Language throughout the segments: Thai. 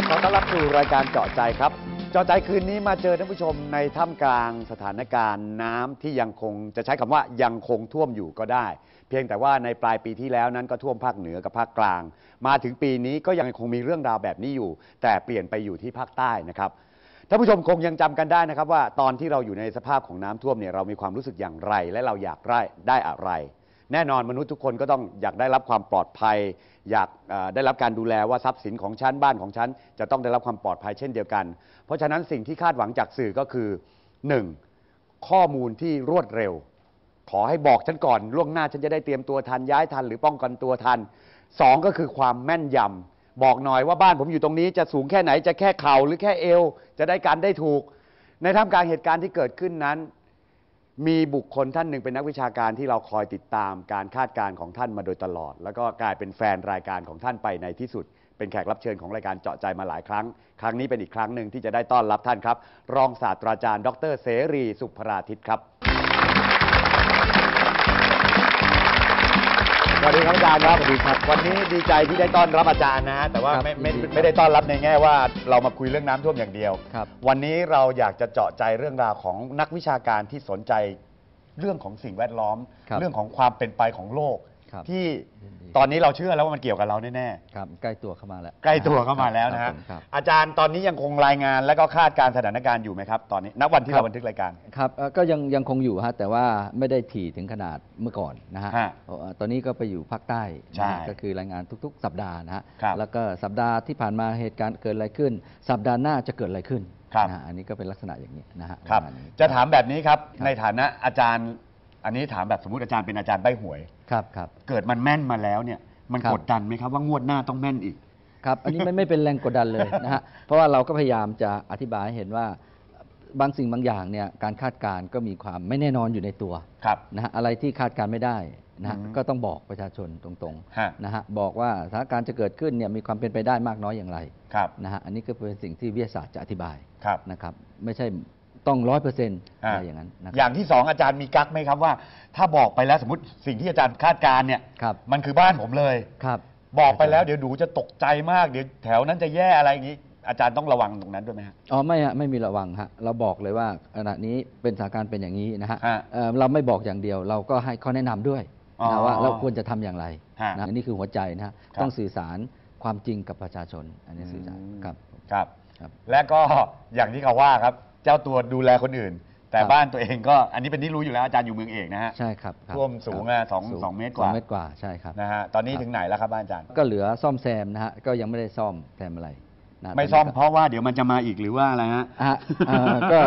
ครับขอต้อนรับสู่รายการเจาะใจครับเจาะใจคืนนี้มาเจอท่านผู้ชมในท่ามกลางสถานการณ์น้ำที่ยังคงจะใช้คำว่ายังคงท่วมอยู่ก็ได้ เพียงแต่ว่าในปลายปีที่แล้วนั้นก็ท่วมภาคเหนือกับภาคกลาง มาถึงปีนี้ก็ยังคงมีเรื่องราวแบบนี้อยู่ แต่เปลี่ยนไปอยู่ที่ภาคใต้นะครับท่านผู้ชมคงยังจำกันได้นะครับว่าตอนที่เราอยู่ในสภาพของน้ำท่วมเนี่ยเรามีความรู้สึกอย่างไร และเราอยากได้ได้อะไร แน่นอนมนุษย์ทุกคนก็ต้องอยากได้รับความปลอดภัย อยากเอ่อได้รับการดูแลว่าทรัพย์สินของฉันบ้านของฉันจะต้องได้รับความปลอดภัยเช่นเดียวกัน เพราะฉะนั้นสิ่งที่คาดหวังจากสื่อก็คือ 1. ข้อมูลที่รวดเร็ว ขอให้บอกฉันก่อนล่วงหน้าฉันจะได้เตรียมตัวทันย้ายทันหรือป้องกันตัวทันสองก็คือความแม่นยำบอกหน่อยว่าบ้านผมอยู่ตรงนี้จะสูงแค่ไหนจะแค่เข่าหรือแค่เอว จะได้การได้ถูก ในท่ามกลางเหตุการณ์ที่เกิดขึ้นนั้น มีบุคคลท่านหนึ่งเป็นนักวิชาการที่เราคอยติดตามการคาดการณ์ของท่านมาโดยตลอด แล้วก็กลายเป็นแฟนรายการของท่านไปในที่สุด เป็นแขกรับเชิญของรายการเจาะใจมาหลายครั้ง ครั้งนี้เป็นอีกครั้งหนึ่งที่จะได้ต้อนรับท่านครับ รองศาสตราจารย์ ดรเสรีสุภราทิตครับ วัสดีครับอาจารย์ครับสวัสดีครับ วันนี้ดีใจที่ได้ต้อนรับอาจารย์นะ แต่ว่าครับไม่ไม่ยินดีครับไม่ได้ต้อนรับในแง่ว่าเรามาคุยเรื่องน้ำท่วมอย่างเดียว ครับ วันนี้เราอยากจะเจาะใจเรื่องราวของนักวิชาการที่สนใจเรื่องของสิ่งแวดล้อม ครับ เรื่องของความเป็นไปของโลก ครับที่ยินดีตอนนี้เราเชื่อแล้วว่ามันเกี่ยวกับเราแน่ครับใกล้ตัวเข้ามาแล้วๆใกล้ตัวเข้ามาแล้วนะครัฮะบผมครับ อาจารย์ตอนนี้ยังคงรายงานและก็คาดการณ์สถานการณ์อยู่ไหมครับ ตอนนี้ณวันที่ครับ เราบันทึกรายการ ครับเอ่อก็ยังยังคงอยู่ฮะแต่ว่าไม่ได้ถี่ถึงขนาดเมื่อก่อนนะฮะฮะเพราะว่าตอนนี้ก็ไปอยู่ภาคใต้ใช่นะฮะก็คือรายงานทุก ๆ สัปดาห์นะฮะครับแล้วก็สัปดาห์ที่ผ่านมาเหตุการณ์เกิดอะไรขึ้น สัปดาห์หน้าจะเกิดอะไรขึ้นครับ นะฮะอันนี้ก็เป็นลักษณะอย่างนี้นะฮะครับปมาณนี้ จะถามแบบนี้ครับครับในฐานะอาจารย์ อันนี้ถามแบบสมมติอาจารย์เป็นอาจารย์ใบหวย ครับครับ เกิดมันแม่นมาแล้วเนี่ย มันครับ กดดันไหมครับว่างวดหน้าต้องแม่นอีก ครับ อันนี้ไม่ไม่เป็นแรงกดดันเลยนะฮะ เพราะว่าเราก็พยายามจะอธิบายให้เห็นว่าบางสิ่งบางอย่างเนี่ยการคาดการณ์ก็มีความไม่แน่นอนอยู่ในตัวครับ นะฮะอะไรที่คาดการณ์ไม่ได้นะฮะอืมก็ต้องบอกประชาชนตรงฮะ ๆนะฮะบอกว่าสถานการณ์จะเกิดขึ้นเนี่ยมีความเป็นไปได้มากน้อยอย่างไรครับ นะฮะอันนี้ก็เป็นสิ่งที่วิทยาศาสตร์จะอธิบายครับ นะครับไม่ใช่ ต้องร้อยเปอร์เซ็นต์อ่าอะไรอย่างนั้นนะคอรับย่างที่สองอาจารย์มีกักไหมครับว่า ถ้าบอกไปแล้วสมมติสิ่งที่อาจารย์คาดการณ์เนี่ยครับ มันคือบ้านผมเลย ครับ บอกไปแล้วเดี๋ยวดูจะตกใจมากเดี๋ยวแถวนั้นจะแย่อะไรอย่างนี้ อาจารย์ต้องระวังตรงนั้นด้วยไหมฮะ อ๋อไม่ฮะไม่มีระวังฮะเราบอกเลยว่าขณะนี้เป็นสถานการณ์เป็นอย่างนี้นะฮะฮะเอ่อเราไม่บอกอย่างเดียวเราก็ให้ข้อแนะนำด้วยอ๋อนะว่าเราควรจะทำอย่างไรฮะนะอันนี้คือหัวใจนะฮะครับ ต้องสื่อสารความจริงกับประชาชน อันนี้สื่อสารอืมครับ ครับ ครับ และก็อย่างที่เขาว่าครับ เจ้าตัวดูแลคนอื่น แต่ครับ บ้านตัวเองก็อันนี้เป็นที่รู้อยู่แล้วอาจารย์อยู่เมืองเอกนะฮะ ใช่ครับครับท่วมสูงครับอะสองสูสองเมตรกว่า สองเมตรกว่าใช่ครับ นะฮะตอนนี้ครับ ถึงไหนแล้วครับบ้านอาจารย์ ก็เหลือซ่อมแซมนะฮะก็ยังไม่ได้ซ่อมแซมอะไรนะไม่ตนนี้ซ่อมก็ เพราะว่าเดี๋ยวมันจะมาอีกหรือว่าอะไรฮะ ฮะเอ่อก็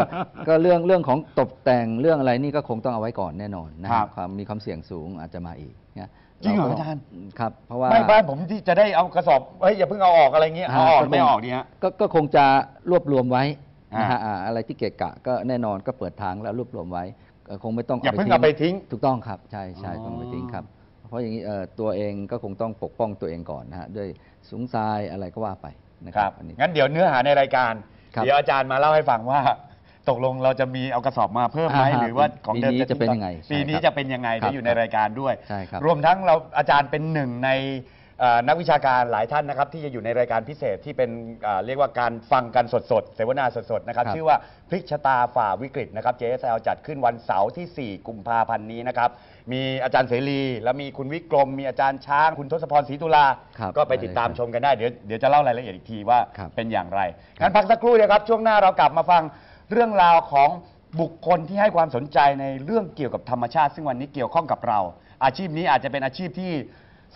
ก็เรื่องเรื่องของตกแต่งเรื่องอะไรนี่ก็คงต้องเอาไว้ก่อนแน่นอนนะฮะครับความมีความเสี่ยงสูงอาจจะมาอีกนะจริงเหรอก็อาจารย์ ครับเพราะว่าไม่บ้านผมที่จะได้เอากระสอบเฮ้ยอย่าเพิ่งเอาออกอะไรเงี้ยเอาออกก็คงไม่เอาออกดีฮะ ก็ก็คงจะรวบรวมไว้อ่า นนะฮะอ่าอะไรที่เกะกะก็แน่นอนก็เปิดทางแล้วรวบรวมไว้ก็คงไม่ต้องอย่าเพิ่งเอาไปทิ้ง ถูกต้องครับใช่ใช่อ๋อ ต้องไปทิ้งครับ เพราะอย่างนี้เอ่อตัวเองก็คงต้องปกป้องตัวเองก่อนนะฮะด้วยสูงทรายอะไรก็ว่าไปนะคครัรับบอันนี้ งั้นเดี๋ยวเนื้อหาในรายการ ครับ เดี๋ยวอาจารย์มาเล่าให้ฟังว่า ตกลงเราจะมีเอากระสอบมาเพิ่มไหมอ่าฮะหรือว่าของเดิมปีนี้จะเป็นยังไงปีนี้ใช่ครับจะเป็นยังไงครับเดี๋ยวอยู่ในรายการด้วย ใช่ครับ รวมทั้งเราอาจารย์เป็นหนึ่งในเอ่อนักวิชาการหลายท่านนะครับที่จะอยู่ในรายการพิเศษที่เป็นเอ่อเรียกว่าการฟังกันสดๆ เสวนาสดๆนะครับ ครับ ชื่อว่าพลิกชะตาฝ่าวิกฤตนะครับ JSL จัดขึ้นวันเสาร์ที่ 4 กุมภาพันธ์นี้นะครับ มีอาจารย์เสรี แล้วมีคุณวิกรม มีอาจารย์ช้าง คุณทศพรศรีตุลา ครับก็ไปติดตามชมกันได้ เดี๋ยวเดี๋ยวจะเล่ารายละเอียดอีกทีว่าครับ เป็นอย่างไรงั้นพักสักครู่เดียวครับ ช่วงหน้าเรากลับมาฟังเรื่องราวของบุคคลที่ให้ความสนใจในเรื่องเกี่ยวกับธรรมชาติ ซึ่งวันนี้เกี่ยวข้องกับเรา อาชีพนี้อาจจะเป็นอาชีพที่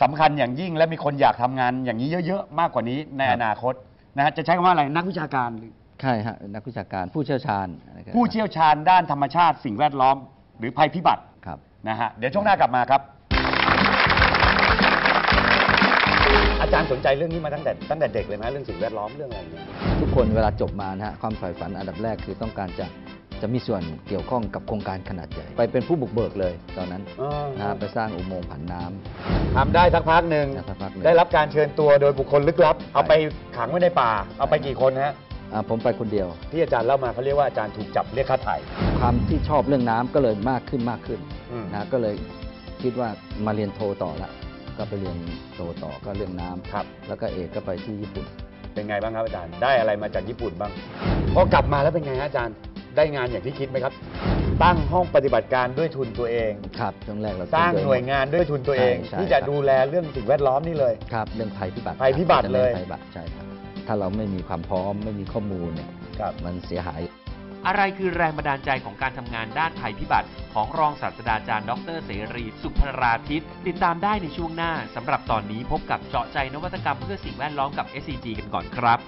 สำคัญอย่างยิ่งและมีคนอยากทำงานอย่างนี้เยอะๆ มากกว่านี้ในครับอนาคตนะฮะจะใช้คำว่าอะไรนักวิชาการหรือใช่ฮะนักวิชาการผู้เชี่ยวชาญอะไรก็ผู้เชี่ยวชาญด้านธรรมชาติสิ่งแวดล้อม หรือภัยพิบัติครับ นะฮะเดี๋ยวช่วงหน้ากลับมาครับ อาจารย์สนใจเรื่องนี้มาตั้งแต่ตั้งแต่เด็กเลยไหมเรื่องสิ่งแวดล้อมเรื่องอะไรเนี่ยทุกคนเวลาจบมานะฮะความใฝ่ฝันอันดับแรกคือต้องการจะ จะมีส่วนเกี่ยวข้องกับโครงการขนาดใหญ่ ไปเป็นผู้บุกเบิกเลยตอนนั้นนะฮะไปสร้างอุโมงค์ผันน้ำ ทำได้สักพักหนึ่ง ได้สักพักหนึ่ง ได้รับการเชิญตัวโดยบุคคลลึกลับ เอาไปขังไว้ในป่า เอาไปกี่คนฮะ อ่าผมไปคนเดียว ที่อาจารย์เล่ามาเขาเรียกว่าอาจารย์ถูกจับเรียกค่าไถ่ ความที่ชอบเรื่องน้ำก็เลยมากขึ้นมากขึ้นอืม นะก็เลยคิดว่ามาเรียนโทต่อละก็ไปเรียนโทต่อก็เรื่องน้ำครับ แล้วก็เอกก็ไปที่ญี่ปุ่น เป็นไงบ้างครับอาจารย์ ได้อะไรมาจากญี่ปุ่นบ้าง พอกลับมาแล้วเป็นไงฮะอาจารย์ ได้งานอย่างที่คิดไหมครับ ตั้งห้องปฏิบัติการด้วยทุนตัวเอง ครับช่วงแรกเราสร้างทำโดหน่วยงานด้วยทุนตัวเองใช่ใช่ที่จะครับ ดูแลเรื่องสิ่งแวดล้อมนี่เลย ครับเรื่องภัยพิบัติภัยพิบัติเลย ภัยพิบัติใช่ครับถ้าเราไม่มีความพร้อมไม่มีข้อมูลเนี่ยครับ มันเสียหาย อะไรคือแรงบันดาลใจของการทำงานด้านภัยพิบัติ ของรองศาสตราจารย์ดรเสรี สุภราทิต ติดตามได้ในช่วงหน้าสำหรับตอนนี้พบกับเจาะใจนวัตกรรมเพื่อสิ่งแวดล้อมกับ SCG กันก่อนครับ